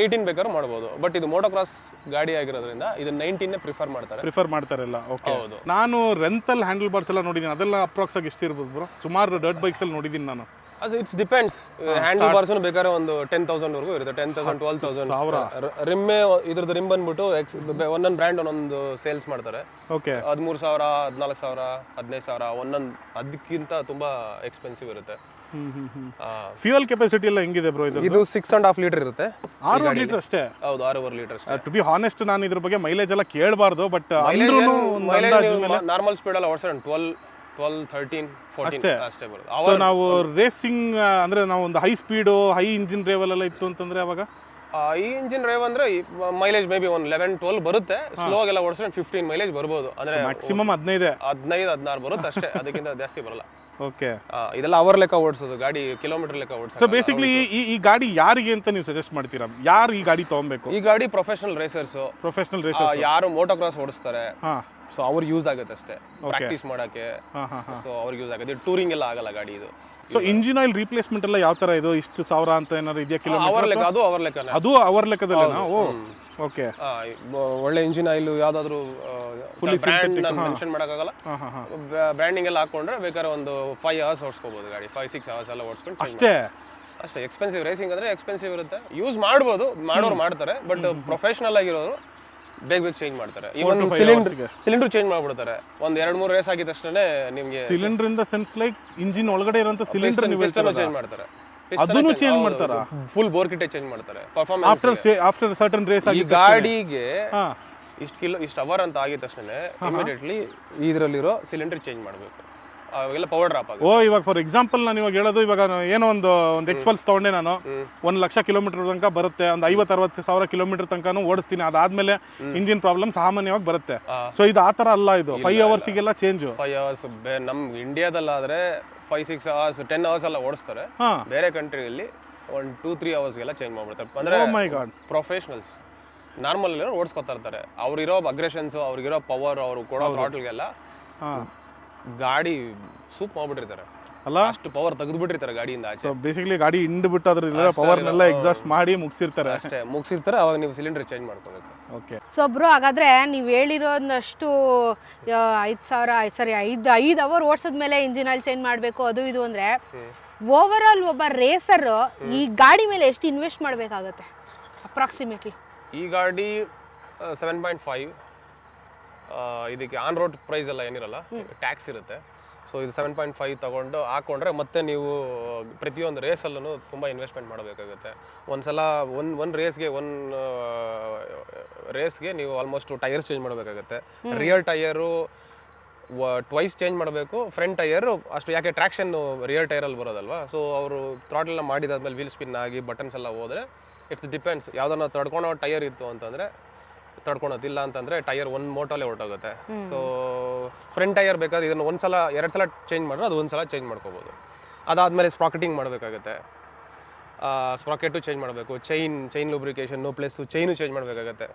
ಏಯ್ಟೀನ್ ಬೇಕಾದ್ರೆ ಮಾಡ್ಬೋದು. ಬಟ್ ಇದು ಮೋಟೋಕ್ರಾಸ್ ಗಾಡಿ ಆಗಿರೋದ್ರಿಂದ ಇದು ನೈನ್ಟೀನ್ ಪ್ರಿಫರ್ ಮಾಡ್ತಾರೆ. ಪ್ರಿಫರ್ ಮಾಡ್ತಾರಲ್ಲ ಓಕೆ ಹೌದು. ನಾನು ರೆಂತಲ್ ಹ್ಯಾಂಡಲ್ ಬಾರ್ಸ್ ಎಲ್ಲ ನೋಡಿದ್ದೀನಿ. ಅದೆಲ್ಲ ಅಪ್ರಾಕ್ಸ್ ಆಗಿ ಎಷ್ಟಿರ್ಬೋದು ಬ್ರೋ ಸುಮಾರು ಡರ್ಟ್ ಬೈಕ್ಸ್ ಅಲ್ಲಿ ನೋಡಿದ್ದೀನಿ ನಾನು. ಅದು ಇಟ್ಸ್ ಡಿಪೆಂಡ್ಸ್. ಹ್ಯಾಂಡಲ್ ಬಾರ್ಸ್ ಬೇಕಾದ್ರೆ ಒಂದು ಟೆನ್ ತೌಸಂಡ್ ವರೆಗೂ ಇರುತ್ತೆ. ಟೆನ್ ತೌಸಂಡ್ ಟ್ವೆಲ್ ತೌಸಂಡ್ ಸಾವಿರ. ರಿಮ್ಮೆ ಇದ್ರದ್ದು ರಿಮ್ ಬಂದ್ಬಿಟ್ಟು ಎಕ್ಸ್ ಒಂದೊಂದು ಬ್ರ್ಯಾಂಡ್ ಒಂದೊಂದು ಸೇಲ್ಸ್ ಮಾಡ್ತಾರೆ. ಓಕೆ. ಹದಿಮೂರು ಸಾವಿರ ಹದಿನಾಲ್ಕು ಸಾವಿರ ಹದಿನೈದು ಸಾವಿರ ಒಂದೊಂದು ಅದಕ್ಕಿಂತ ತುಂಬಾ ಎಕ್ಸ್ಪೆನ್ಸಿವ್ ಇರುತ್ತೆ. ಫ್ಯೂಯಲ್ ಕೆಪಾಸಿಟಿ ಎಲ್ಲ ಹೆಂಗಿದೆ ಬ್ರೋ ಇದು ಇದು ಸಿಕ್ಸ್ ಅಂಡ್ ಹಾಫ್ ಲೀಟರ್ ಇರುತ್ತೆ ಆರು ಲೀಟರ್ ಅಷ್ಟೇ? ಹೌದು ಆರೂವರೆ ಲೀಟರ್ ಅಷ್ಟೇ. ಟು ಬಿ ಹಾನೆಸ್ಟ್ ನಾನು ಇದ್ರ ಬಗ್ಗೆ ಮೈಲೇಜ್ ಎಲ್ಲ ಕೇಳಬಾರ್ದು ಬಟ್ ನಾರ್ಮಲ್ ಸ್ಪೀಡ್ ಎಲ್ಲ ಓಡಿಸೋಣ. ಟ್ವೆಲ್ ಟ್ವೆಲ್ ಥರ್ಟೀನ್ ಫೋರ್ಟೀನ್ ಅಷ್ಟೇ. ಅಷ್ಟೇ ಬರುತ್ತೆ ಸೊ ನಾವು ರೇಸಿಂಗ್ ಅಂದ್ರೆ ನಾವು ಒಂದು ಹೈ ಸ್ಪೀಡು ಹೈ ಇಂಜಿನ್ ರೇವಲ್ ಎಲ್ಲ ಇತ್ತು ಅಂತಂದ್ರೆ ಅವಾಗ? ಆ, ಈ ಇಂಜಿನ್ ರೇವ್ ಅಂದ್ರೆ ಮೈಲೇಜ್ ಮೇ ಬಿ ಒಂದು ಲೆವೆನ್ ಟ್ವೆಲ್ ಬರುತ್ತೆ. ಸ್ಲೋ ಎಲ್ಲ ಓಡಿಸಿದ್ರೆ ಫಿಫ್ಟೀನ್ ಮೈಲೇಜ್ ಬರ್ಬೋದು. ಅಂದ್ರೆ ಮ್ಯಾಕ್ಸಿಮಮ್ ಹದಿನೈದೇ. ಹದಿನೈದು ಹದಿನಾರು ಬರುತ್ತೆ ಅಷ್ಟೇ. ಅದಕ್ಕಿಂತ ಜಾಸ್ತಿ ಬರಲ್ಲ. ಓಕೆ ಆ, ಇದೆಲ್ಲ ಅವರ್ ಲೆಕ್ಕ ಓಡಿಸೋದು ಗಾಡಿ ಕಿಲೋಮೀಟರ್ ಲೆಕ್ಕ ಸೊ ಓಡಿಸೋದು ಬೇಸಿಕ್ಲಿ ಈ ಈ ಗಾಡಿ ಯಾರಿಗೆ ಅಂತ ನೀವು ಸಜೆಸ್ಟ್ ಮಾಡ್ತೀರಾ? ಯಾರು ಈ ಗಾಡಿ ತಗೊಬೇಕು? ಈ ಗಾಡಿ ಪ್ರೊಫೆಷನಲ್ ರೇಸರ್ಸ್ ಪ್ರೊಫೆಷನಲ್ ರೇಸರ್ ಯಾರು ಮೋಟೋಕ್ರಾಸ್ ಓಡಿಸ್ತಾರೆ ಹಾ. ಸೊ ಅವ್ರಿಗೆ ಯೂಸ್ ಆಗುತ್ತೆ ಅಷ್ಟೇ ಪ್ರಾಕ್ಟೀಸ್ ಮಾಡಕ್ಕೆ. ಸೊ ಅವ್ರಿಗೆ ಯೂಸ್ ಆಗುತ್ತೆ. ಟೂರಿಂಗ್ ಎಲ್ಲ ಆಗಲ್ಲ ಗಾಡಿ ಇದು. ಸೊ ಇಂಜಿನ್ ಆಯಿಲ್ ರೀಪ್ಲೇಸ್ಮೆಂಟ್ ಎಲ್ಲ ಯಾವ ತರ ಇದು? ಇಷ್ಟು ಸಾವಿರ ಅಂತ ಏನಾದ್ರು ಇದೆಯಾ ಕಿಲೋಮೀಟರ್ ಅವರ್ ಲೆಕ್ಕ ಅದು ಅವರ್ ಲೆಕ್ಕ ಅದು ಅವರ್ ಲೆಕ್ಕದಲ್ಲಿ ಓಕೆ. ಒಳ್ಳೆ ಇಂಜಿನ್ ಆಯಿಲ್ ಯಾವ್ದಾದ್ರು ಮೆನ್ಷನ್ ಮಾಡೋಕ್ಕಾಗಲ್ಲ. ಬ್ರ್ಯಾಂಡಿಂಗ್ ಎಲ್ಲ ಹಾಕೊಂಡ್ರೆ ಬೇಕಾದ್ರೆ ಒಂದು ಫೈವ್ ಅವರ್ಸ್ ಓಡಿಸ್ಕೋಬಹುದು ಗಾಡಿ. ಫೈವ್ ಸಿಕ್ಸ್ ಅವರ್ಸ್ ಎಲ್ಲ ಓಡಿಸ್ಕೊಂಡು ಅಷ್ಟೇ? ಅಷ್ಟೇ ಎಕ್ಸ್ಪೆನ್ಸಿವ್ ರೇಸಿಂಗ್ ಅಂದ್ರೆ ಎಕ್ಸ್ಪೆನ್ಸಿವ್ ಇರುತ್ತೆ. ಯೂಸ್ ಮಾಡ್ಬೋದು. ಮಾಡೋರು ಮಾಡ್ತಾರೆ. ಬಟ್ ಪ್ರೊಫೆಷನಲ್ ಆಗಿರೋರು ಬೇಗ ಬೇಗ ಚೇಂಜ್ ಮಾಡ್ತಾರೆ. ಇವನ್ ಸಿಲಿಂಡರ್ ಸಿಲಿಂಡರ್ ಚೇಂಜ್ ಮಾಡ್ಬಿಡ್ತಾರೆ. ಒಂದ್ ಎರಡ್ ಮೂರು ರೇಸ್ ಆಗಿದ ತಕ್ಷಣ ನಿಮ್ಗೆ ಸಿಲಿಂಡರ್ ಇಂದ ಸೆನ್ಸ್ ಲೈಕ್ ಇಂಜಿನ್ ಒಳಗಡೆ ಇರುವಂತ ಸಿಲಿಂಡರ್ ಪಿಸ್ಟನ್ ಚೇಂಜ್ ಮಾಡ್ತಾರೆ. ಅದನ್ನೂ ಚೇಂಜ್ ಮಾಡ್ತಾರಾ? ಫುಲ್ ಬೋರ್ ಕಿಟ್ಟೆ ಚೇಂಜ್ ಮಾಡ್ತಾರೆ. Performance after after certain race ಆಗಿ ಗಾಡಿಗೆ ಇಷ್ಟು ಕಿಲೋ ಇಷ್ಟು ಅವರ್ ಅಂತ ಆಗಿದ ತಕ್ಷಣ ಇಮಿಡಿಯೇಟ್ಲಿ ಇದರಲ್ಲಿರೋ ಸಿಲಿಂಡರ್ ಚೇಂಜ್ ಮಾಡಬೇಕು. ಪವರ್ ಡ್ರಾಪ್ ಆಗುತ್ತೆ. ಓ ಇವಾಗ ಫಾರ್ ಎಕ್ಸಾಂಪಲ್ ನಾನು ಇವಾಗ ಹೇಳೋದು ಇವಾಗ ನಾನು ಏನೋ ಒಂದು ಒಂದು ಎಕ್ಸ್ಪಲ್ಸ್ ತಗೊಂಡೆ ನಾನು. ಒಂದು ಲಕ್ಷ ಕಿಲೋಮೀಟರ್ ತನಕ ಬರುತ್ತೆ ಒಂದು ಐವತ್ತು ಅರವತ್ತು ಸಾವಿರ ಕಿಲೋಮೀಟರ್ ತನಕ ಓಡಿಸ್ತೀನಿ. ಅದಾದ್ಮೇಲೆ ಇಂಜಿನ್ ಪ್ರಾಬ್ಲಮ್ ಸಾಮಾನ್ಯವಾಗಿ ಬರುತ್ತೆ. ಸೊ ಇದು ಆ ಥರ ಅಲ್ಲ ಇದು. ಫೈವ್ ಅವರ್ಸಿಗೆಲ್ಲ ಚೇಂಜು ಫೈವ್ ಅವರ್ಸ್ ನಮ್ ಇಂಡಿಯಾದಲ್ಲಾದ್ರೆ five six hours ten hours ಎಲ್ಲ ಓಡಿಸ್ತಾರೆ. ಬೇರೆ ಕಂಟ್ರಿಯಲ್ಲಿ ಒಂದು ಟೂ ತ್ರೀ ಅವರ್ಸ್ಗೆಲ್ಲ ಚೇಂಜ್ ಮಾಡ್ಬಿಡ್ತಾರೆ. ಅಂದರೆ oh my god professionals normal ಓಡಿಸ್ಕೊತಾ ಇರ್ತಾರೆ. ಅವ್ರಿರೋ ಅಗ್ರೆಷನ್ಸ್ ಅವ್ರಿಗಿರೋ ಪವರ್ ಅವ್ರು ಕೊಡೋ ಥ್ರಾಟ್ಲ್ಗೆಲ್ಲ ಹಾ. ಗಾಡಿ ಸೂಪ್ ಮಾಡ್ಬಿಟ್ಟಿರ್ತಾರೆ. ಅಲ್ಲ? ಅಷ್ಟು ಪವರ್ ತೆಗೆದ್ಬಿಟ್ಟಿರ್ತಾರೆ ಗಾಡಿಯಿಂದ ಆಚೆ. ಸೊ ಬೇಸಿಕಲಿ ಗಾಡಿ ಹಿಂಡ್ ಬಿಟ್ಟು ಅದ್ರ ಪವರ್ನೆಲ್ಲ ಎಕ್ಸಾಸ್ಟ್ ಮಾಡಿ ಮುಗಿಸಿರ್ತಾರೆ. ಅಷ್ಟೇ ಮುಗಿಸಿರ್ತಾರೆ ಅವಾಗ ನೀವು ಸಿಲಿಂಡರ್ ಚೇಂಜ್ ಮಾಡ್ಕೋಬೇಕು. ಓಕೆ ಸೊ ಬ್ರೋ ಹಾಗಾದ್ರೆ ನೀವು ಹೇಳಿರೋದಷ್ಟು ಐದು ಸಾವಿರ ಸಾರಿ ಐದು ಐದು ಅವರ್ ಓಡಿಸಿದ್ಮೇಲೆ ಇಂಜಿನ್ ಆಯಿಲ್ ಚೇಂಜ್ ಮಾಡಬೇಕು ಅದು ಇದು ಅಂದ್ರೆ ಓವರ್ ಆಲ್ ಒಬ್ಬ ರೇಸರ್ ಈ ಗಾಡಿ ಮೇಲೆ ಎಷ್ಟು ಇನ್ವೆಸ್ಟ್ ಮಾಡಬೇಕಾಗತ್ತೆ ಅಪ್ರಾಕ್ಸಿಮೇಟ್ಲಿ ಈ ಗಾಡಿ ಸೆವೆನ್ ಪಾಯಿಂಟ್ ಫೈವ್ ಇದಕ್ಕೆ ಆನ್ ರೋಡ್ ಪ್ರೈಸ್ ಎಲ್ಲ ಏನಿರಲ್ಲ ಟ್ಯಾಕ್ಸ್ ಇರುತ್ತೆ. ಸೊ ಇದು ಸೆವೆನ್ ಪಾಯಿಂಟ್ ಫೈವ್ ತಗೊಂಡು ಹಾಕೊಂಡ್ರೆ ಮತ್ತೆ ನೀವು ಪ್ರತಿಯೊಂದು ರೇಸಲ್ಲೂ ತುಂಬ ಇನ್ವೆಸ್ಟ್ಮೆಂಟ್ ಮಾಡಬೇಕಾಗುತ್ತೆ. ಒಂದ್ಸಲ ಒನ್ ಒನ್ ರೇಸ್ಗೆ ಒನ್ ರೇಸ್ಗೆ ನೀವು ಆಲ್ಮೋಸ್ಟ್ ಟೈರ್ಸ್ ಚೇಂಜ್ ಮಾಡಬೇಕಾಗುತ್ತೆ. ರಿಯರ್ ಟೈಯರು ಟ್ವೈಸ್ ಚೇಂಜ್ ಮಾಡಬೇಕು. ಫ್ರಂಟ್ ಟೈಯರು ಅಷ್ಟು ಯಾಕೆ ಟ್ರ್ಯಾಕ್ಷನ್ ರಿಯರ್ ಟೈರಲ್ಲಿ ಬರೋದಲ್ವಾ? ಸೊ ಅವರು ಥ್ರಾಟ್ಲೆಲ್ಲ ಮಾಡಿದಾದ್ಮೇಲೆ ವೀಲ್ ಸ್ಪಿನ್ ಆಗಿ ಬಟನ್ಸ್ ಎಲ್ಲ ಹೋದರೆ ಇಟ್ಸ್ ಡಿಪೆಂಡ್ಸ್ ಯಾವ್ದನ್ನ ತಡ್ಕೊಳೋ ಟೈರ್ ಇತ್ತು ಅಂತಂದ್ರೆ ತಡ್ಕೊಳೋದಿಲ್ಲ ಅಂತಂದ್ರೆ ಟೈರ್ ಒಂದು ಮೋಟಲ್ಲೇ ಹೊರಟೋಗುತ್ತೆ. ಸೊ ಫ್ರಂಟ್ ಟೈರ್ ಬೇಕಾದ್ರೆ ಇದನ್ನ ಒಂದ್ಸಲ ಎರಡು ಸಲ ಚೇಂಜ್ ಮಾಡಿದ್ರೆ ಅದು ಒಂದ್ಸಲ ಚೇಂಜ್ ಮಾಡ್ಕೋಬೋದು. ಅದಾದಮೇಲೆ ಸ್ಪ್ರಾಕೆಟಿಂಗ್ ಮಾಡಬೇಕಾಗುತ್ತೆ. ಸ್ಪ್ರಾಕೆಟು ಚೇಂಜ್ ಮಾಡಬೇಕು. ಚೈನ್ ಚೈನ್ ಲೂಬ್ರಿಕೇಷನ್ನು ಪ್ಲಸ್ ಚೈನು ಚೇಂಜ್ ಮಾಡಬೇಕಾಗತ್ತೆ.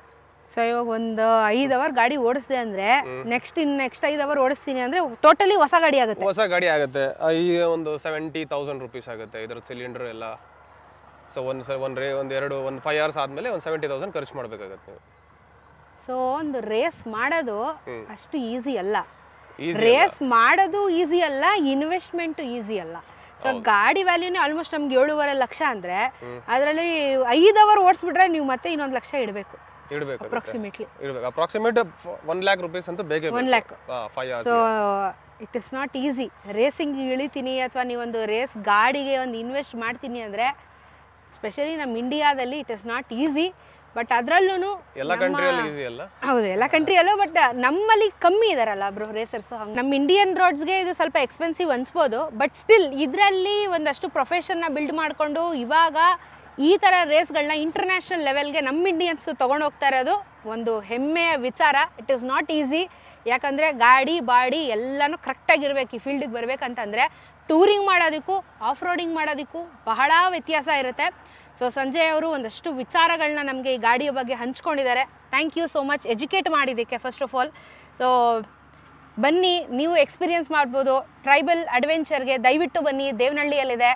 ಸೊ ಇವಾಗ ಒಂದು ಐದು ಅವರ್ ಗಾಡಿ ಓಡಿಸಿದೆ ಅಂದ್ರೆ ನೆಕ್ಸ್ಟ್ ಇನ್ ನೆಕ್ಸ್ಟ್ ಐದು ಅವರ್ ಓಡಿಸ್ತೀನಿ ಅಂದ್ರೆ ಟೋಟಲಿ ಹೊಸ ಗಾಡಿ ಆಗುತ್ತೆ. ಹೊಸ ಗಾಡಿ ಆಗುತ್ತೆ. ಈ ಒಂದು ಸೆವೆಂಟಿ ತೌಸಂಡ್ ರುಪೀಸ್ ಆಗುತ್ತೆ ಇದರ ಸಿಲಿಂಡರ್ ಎಲ್ಲ. ಸೊ ಒಂದು ಸ ಒಂದು ರೇ ಒಂದು ಎರಡು ಒಂದು ಫೈವ್ ಅವರ್ಸ್ ಆದಮೇಲೆ ಒಂದು ಸೆವೆಂಟಿ ತೌಸಂಡ್ ಖರ್ಚು ಮಾಡಬೇಕಾಗತ್ತೆ. ನೀವು ಸೊ ಒಂದು ರೇಸ್ ಮಾಡೋದು ಅಷ್ಟು ಈಸಿ ಅಲ್ಲ. ರೇಸ್ ಮಾಡೋದು ಈಸಿ ಅಲ್ಲ ಇನ್ವೆಸ್ಟ್ಮೆಂಟ್ ಈಸಿ ಅಲ್ಲ. ಸೊ ಗಾಡಿ ವ್ಯಾಲ್ಯೂನೇ ಆಲ್ಮೋಸ್ಟ್ ನಮ್ಗೆ ಏಳುವರೆ ಲಕ್ಷ ಅಂದ್ರೆ ಅದರಲ್ಲಿ ಐದು ಅವರ್ ಓಡಿಸ್ಬಿಟ್ರೆ ನೀವು ಮತ್ತೆ ಇನ್ನೊಂದು ಲಕ್ಷ ಇಡಬೇಕು. ಇಡಬೇಕು ಅಪ್ರಾಕ್ಸಿಮೇಟ್ಲಿ ಇಡಬೇಕು. ಅಪ್ರಾಕ್ಸಿಮೇಟ್ ಒನ್ ಲ್ಯಾಕ್ ರುಪೀಸ್ ಅಂತ ಬೇಕೇ one lakh five so it is not easy racing ಇಳಿತೀನಿ ಅಥವಾ ನೀವೊಂದು ರೇಸ್ ಗಾಡಿಗೆ ಒಂದು ಇನ್ವೆಸ್ಟ್ ಮಾಡ್ತೀನಿ ಅಂದ್ರೆ ಸ್ಪೆಷಲಿ ನಮ್ಮ ಇಂಡಿಯಾದಲ್ಲಿ it is not easy but ಅದರಲ್ಲೂ ಎಲ್ಲ ಕಂಟ್ರಿಯಲ್ಲಿ ಈಸಿ ಅಲ್ಲ ಹೌದು ಎಲ್ಲ ಕಂಟ್ರಿಯಲ್ಲೂ ಬಟ್ ನಮ್ಮಲ್ಲಿ ಕಮ್ಮಿ ಇದಾರಲ್ಲ ಬ್ರೋ ರೇಸರ್ಸ್ ನಮ್ಮ ಇಂಡಿಯನ್ ರೋಡ್ಸ್ಗೆ ಇದು ಸ್ವಲ್ಪ ಎಕ್ಸ್ಪೆನ್ಸಿವ್ ಅನ್ಸ್ಬೋದು ಬಟ್ ಸ್ಟಿಲ್ ಇದರಲ್ಲಿ ಒಂದಷ್ಟು ಪ್ರೊಫೆಷನ್ನ ಬಿಲ್ಡ್ ಮಾಡಿಕೊಂಡು ಇವಾಗ ಈ ಥರ ರೇಸ್ಗಳನ್ನ ಇಂಟರ್ನ್ಯಾಷನಲ್ ಲೆವೆಲ್ಗೆ ನಮ್ಮ ಇಂಡಿಯನ್ಸ್ ತೊಗೊಂಡು ಹೋಗ್ತಾ ಇರೋದು ಒಂದು ಹೆಮ್ಮೆಯ ವಿಚಾರ. ಇಟ್ ಇಸ್ ನಾಟ್ ಈಸಿ ಯಾಕಂದರೆ ಗಾಡಿ ಬಾಡಿ ಎಲ್ಲನೂ ಕರೆಕ್ಟಾಗಿರ್ಬೇಕು ಈ ಫೀಲ್ಡಿಗೆ ಬರಬೇಕಂತಂದರೆ. ಟೂರಿಂಗ್ ಮಾಡೋದಕ್ಕೂ ಆಫ್ ರೋಡಿಂಗ್ ಮಾಡೋದಕ್ಕೂ ಬಹಳ ವ್ಯತ್ಯಾಸ ಇರುತ್ತೆ. ಸೊ, ಸಂಜಯ್ ಅವರು ಒಂದಷ್ಟು ವಿಚಾರಗಳನ್ನ ನಮಗೆ ಈ ಗಾಡಿಯ ಬಗ್ಗೆ ಹಂಚ್ಕೊಂಡಿದ್ದಾರೆ. Thank you so much. Educate ಮಾಡಿದ್ದಕ್ಕೆ ಫಸ್ಟ್ ಆಫ್ ಆಲ್. ಸೊ, ಬನ್ನಿ, ನೀವು ಎಕ್ಸ್ಪೀರಿಯನ್ಸ್ ಮಾಡ್ಬೋದು. ಟ್ರೈಬಲ್ ಅಡ್ವೆಂಚರ್ಗೆ ದಯವಿಟ್ಟು ಬನ್ನಿ. ದೇವನಹಳ್ಳಿಯಲ್ಲಿದೆ.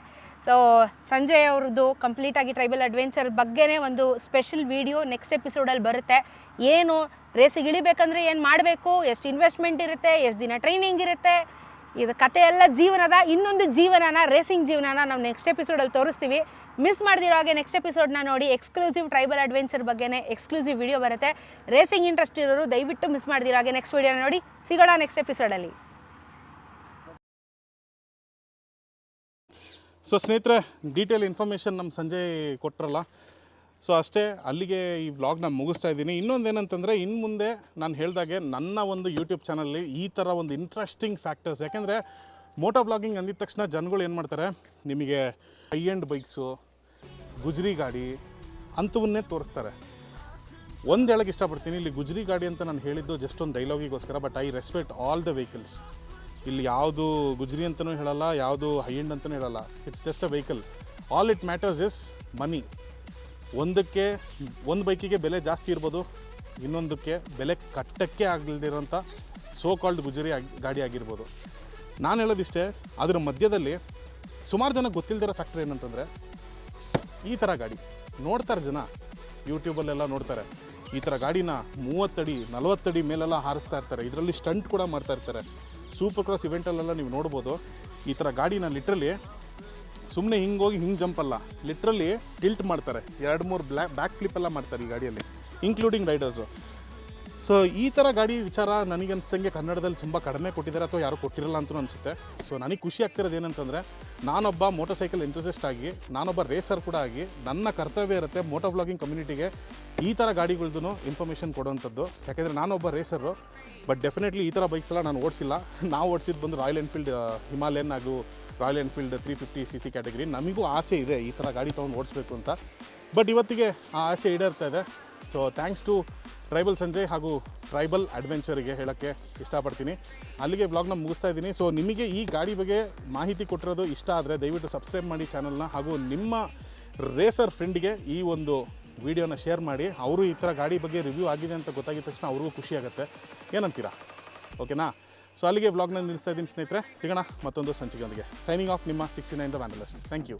ಸೊ, ಸಂಜಯ್ ಅವ್ರದ್ದು ಕಂಪ್ಲೀಟಾಗಿ ಟ್ರೈಬಲ್ ಅಡ್ವೆಂಚರ್ ಬಗ್ಗೆನೇ ಒಂದು ಸ್ಪೆಷಲ್ ವಿಡಿಯೋ ನೆಕ್ಸ್ಟ್ ಎಪಿಸೋಡಲ್ಲಿ ಬರುತ್ತೆ. ಏನು ರೇಸಿಗೆ ಇಳಿಬೇಕಂದ್ರೆ ಏನು ಮಾಡಬೇಕು? ಎಷ್ಟು ಇನ್ವೆಸ್ಟ್ಮೆಂಟ್ ಇರುತ್ತೆ? ಎಷ್ಟು ದಿನ ಟ್ರೈನಿಂಗ್ ಇರುತ್ತೆ? ಇದು ಕತೆ ಎಲ್ಲ ಜೀವನದ ಇನ್ನೊಂದು ಜೀವನನ ರೇಸಿಂಗ್ ಜೀವನನ ನಾವು ನೆಕ್ಸ್ಟ್ ಎಪಿಸೋಡಲ್ಲಿ ತೋರಿಸ್ತೀವಿ. ಮಿಸ್ ಮಾಡ್ದಿರೋ ಹಾಗೆ ನೆಕ್ಸ್ಟ್ ಎಪಿಸೋಡ್ನ ನೋಡಿ ಎಕ್ಸ್ಕ್ಲೂಸಿವ್ ಟ್ರೈಬಲ್ ಅಡ್ವೆಂಚರ್ ಬಗ್ಗೆನೇ ಎಕ್ಸ್ಕ್ಲೂಸಿವ್ ವಿಡಿಯೋ ಬರುತ್ತೆ. ರೇಸಿಂಗ್ ಇಂಟ್ರೆಸ್ಟ್ ಇರೋರು ದಯವಿಟ್ಟು ಮಿಸ್ ಮಾಡ್ದಿರೋ ಹಾಗೆ ನೆಕ್ಸ್ಟ್ ವಿಡಿಯೋನ ನೋಡಿ, ಸಿಗೋಣ ನೆಕ್ಸ್ಟ್ ಎಪಿಸೋಡಲ್ಲಿ ಸೊ ಸ್ನೇಹಿತರೆ ಡೀಟೇಲ್ ಇನ್ಫಾರ್ಮೇಷನ್ ನಮ್ಮ ಸಂಜೆ ಕೊಟ್ರಲ್ಲ. ಸೊ ಅಷ್ಟೇ, ಅಲ್ಲಿಗೆ ಈ ವ್ಲಾಗ್ನ ಮುಗಿಸ್ತಾ ಇದ್ದೀನಿ. ಇನ್ನೊಂದು ಏನಂತಂದರೆ ಇನ್ನು ಮುಂದೆ ನಾನು ಹೇಳಿದಾಗೆ ನನ್ನ ಒಂದು ಯೂಟ್ಯೂಬ್ ಚಾನಲ್ಲಿ ಈ ಥರ ಒಂದು ಇಂಟ್ರೆಸ್ಟಿಂಗ್ ಫ್ಯಾಕ್ಟರ್ಸ್ ಯಾಕೆಂದರೆ ಮೋಟೋ ಬ್ಲಾಗಿಂಗ್ ಅಂದಿದ ತಕ್ಷಣ ಜನಗಳು ಏನು ಮಾಡ್ತಾರೆ, ನಿಮಗೆ ಹೈ ಎಂಡ್ ಬೈಕ್ಸು ಗುಜ್ರಿ ಗಾಡಿ ಅಂಥವನ್ನೇ ತೋರಿಸ್ತಾರೆ. ಒಂದು ಹೇಳಕ್ಕೆ ಇಷ್ಟಪಡ್ತೀನಿ, ಇಲ್ಲಿ ಗುಜ್ರಿ ಗಾಡಿ ಅಂತ ನಾನು ಹೇಳಿದ್ದು ಜಸ್ಟ್ ಒಂದು ಡೈಲಾಗಿಗೋಸ್ಕರ but I respect all the vehicles ಇಲ್ಲಿ ಯಾವುದು ಗುಜ್ರಿ ಅಂತಲೂ ಹೇಳಲ್ಲ, ಯಾವುದು ಹೈ ಎಂಡ್ ಅಂತಲೂ ಹೇಳಲ್ಲ. It's just a vehicle all it matters is money ಒಂದಕ್ಕೆ, ಒಂದು ಬೈಕಿಗೆ ಬೆಲೆ ಜಾಸ್ತಿ ಇರ್ಬೋದು, ಇನ್ನೊಂದಕ್ಕೆ ಬೆಲೆ ಕಟ್ಟಕ್ಕೆ ಆಗಲ್ದಿರೋಂಥ ಸೋ ಕಾಲ್ಡ್ ಗುಜರಿ ಗಾಡಿ ಆಗಿರ್ಬೋದು. ನಾನು ಹೇಳೋದಿಷ್ಟೇ, ಅದರ ಮಧ್ಯದಲ್ಲಿ ಸುಮಾರು ಜನ ಗೊತ್ತಿಲ್ಲದಿರೋ ಫ್ಯಾಕ್ಟ್ರಿ ಏನಂತಂದರೆ, ಈ ಥರ ಗಾಡಿ. ನೋಡ್ತಾರೆ ಜನ ಯೂಟ್ಯೂಬಲ್ಲೆಲ್ಲ ನೋಡ್ತಾರೆ. ಈ ಥರ ಗಾಡಿನ ಮೂವತ್ತಡಿ, ನಲವತ್ತಡಿ ಮೇಲೆಲ್ಲ ಹಾರಿಸ್ತಾ ಇರ್ತಾರೆ. ಇದರಲ್ಲಿ ಸ್ಟಂಟ್ ಕೂಡ ಮಾಡ್ತಾ ಇರ್ತಾರೆ. ಸೂಪರ್ ಕ್ರಾಸ್ ಇವೆಂಟಲ್ಲೆಲ್ಲ ನೀವು ನೋಡ್ಬೋದು, ಈ ಥರ ಗಾಡಿನ ಲಿಟ್ರಲಿ ಸುಮ್ಮನೆ ಹಿಂಗೆ ಹೋಗಿ ಹಿಂಗೆ ಜಂಪ್ ಅಲ್ಲ. ಲಿಟ್ರಲಿ ಟಿಲ್ಟ್ ಮಾಡ್ತಾರೆ. ಎರಡು, ಮೂರು ಬ್ಲ್ಯಾಕ್ ಬ್ಯಾಕ್ ಫ್ಲಿಪ್ ಎಲ್ಲ ಮಾಡ್ತಾರೆ ಈ ಗಾಡಿಯಲ್ಲಿ ಇನ್ಕ್ಲೂಡಿಂಗ್ ರೈಡರ್ಸು ಸೊ ಈ ಥರ ಗಾಡಿ ವಿಚಾರ ನನಗೆ ಅನಿಸ್ದಂಗೆ ಕನ್ನಡದಲ್ಲಿ ತುಂಬ ಕಡಿಮೆ ಕೊಟ್ಟಿದ್ದಾರೆ ಅಥವಾ ಯಾರು ಕೊಟ್ಟಿರಲ್ಲ ಅಂತಲೂ ಅನಿಸುತ್ತೆ. ಸೊ ನನಗೆ ಖುಷಿ ಆಗ್ತಿರೋದು ಏನಂತಂದರೆ, ನಾನೊಬ್ಬ ಮೋಟರ್ ಸೈಕಲ್ ಎಂಥೂಸಿಸ್ಟ್ ಆಗಿ, ನಾನೊಬ್ಬ ರೇಸರ್ ಕೂಡ ಆಗಿ, ನನ್ನ ಕರ್ತವ್ಯ ಇರುತ್ತೆ ಮೋಟೋ ಬ್ಲಾಗಿಂಗ್ ಕಮ್ಯುನಿಟಿಗೆ ಈ ಥರ ಗಾಡಿಗಳ್ದು ಇನ್ಫಾರ್ಮೇಷನ್ ಕೊಡುವಂಥದ್ದು. ಯಾಕೆಂದರೆ ನಾನೊಬ್ಬ ರೇಸರು ಬಟ್ ಡೆಫಿನೆಟ್ಲಿ ಈ ಥರ ಬೈಕ್ಸ್ ಎಲ್ಲ ನಾನು ಓಡಿಸಿಲ್ಲ. ನಾವು ಓಡಿಸಿದ್ದು ಬಂದು ರಾಯಲ್ ಎನ್ಫೀಲ್ಡ್ ಹಿಮಾಲಯನ್ ಹಾಗೂ Royal Enfield three fifty C C category ನಮಗೂ ಆಸೆ ಇದೆ ಈ ಥರ ಗಾಡಿ ತೊಗೊಂಡು ಓಡಿಸ್ಬೇಕು ಅಂತ. ಬಟ್ ಇವತ್ತಿಗೆ ಆ ಆಸೆ ಈಡೇರ್ತಾ ಇದೆ. So thanks to tribal Sanjay ಹಾಗೂ ಟ್ರೈಬಲ್ ಅಡ್ವೆಂಚರಿಗೆ ಹೇಳೋಕ್ಕೆ ಇಷ್ಟಪಡ್ತೀನಿ. ಅಲ್ಲಿಗೆ ಬ್ಲಾಗ್ನ ಮುಗಿಸ್ತಾ ಇದ್ದೀನಿ. ಸೊ ನಿಮಗೆ ಈ ಗಾಡಿ ಬಗ್ಗೆ ಮಾಹಿತಿ ಕೊಟ್ಟಿರೋದು ಇಷ್ಟ ಆದರೆ ದಯವಿಟ್ಟು ಸಬ್ಸ್ಕ್ರೈಬ್ ಮಾಡಿ ಚಾನಲ್ನ ಹಾಗೂ ನಿಮ್ಮ ರೇಸರ್ ಫ್ರೆಂಡ್ಗೆ ಈ ಒಂದು ವಿಡಿಯೋನ ಶೇರ್ ಮಾಡಿ. ಅವರು ಈ ಥರ ಗಾಡಿ ಬಗ್ಗೆ ರಿವ್ಯೂ ಆಗಿದೆ ಅಂತ ಗೊತ್ತಾಗಿದ ತಕ್ಷಣ ಅವ್ರಿಗೂ ಖುಷಿ ಆಗುತ್ತೆ. ಏನಂತೀರಾ? ಓಕೆನಾ ಸೊ ಅಲ್ಲಿಗೆ ಬ್ಲಾಗ್ನ ನಿಲ್ಲಿಸ್ತಾ ಇದ್ದೀನಿ ಸ್ನೇಹಿತರೆ. ಸಿಗೋಣ ಮತ್ತೊಂದು ಸಂಚಿಕೆಯೊಂದಿಗೆ. ಸೈನಿಂಗ್ ಆಫ್ ನಿಮ್ಮ ಸಿಕ್ಸ್ಟಿ ನೈನ್ ದ ವ್ಯಾನಲಿಸ್ಟ್ ಥ್ಯಾಂಕ್ ಯು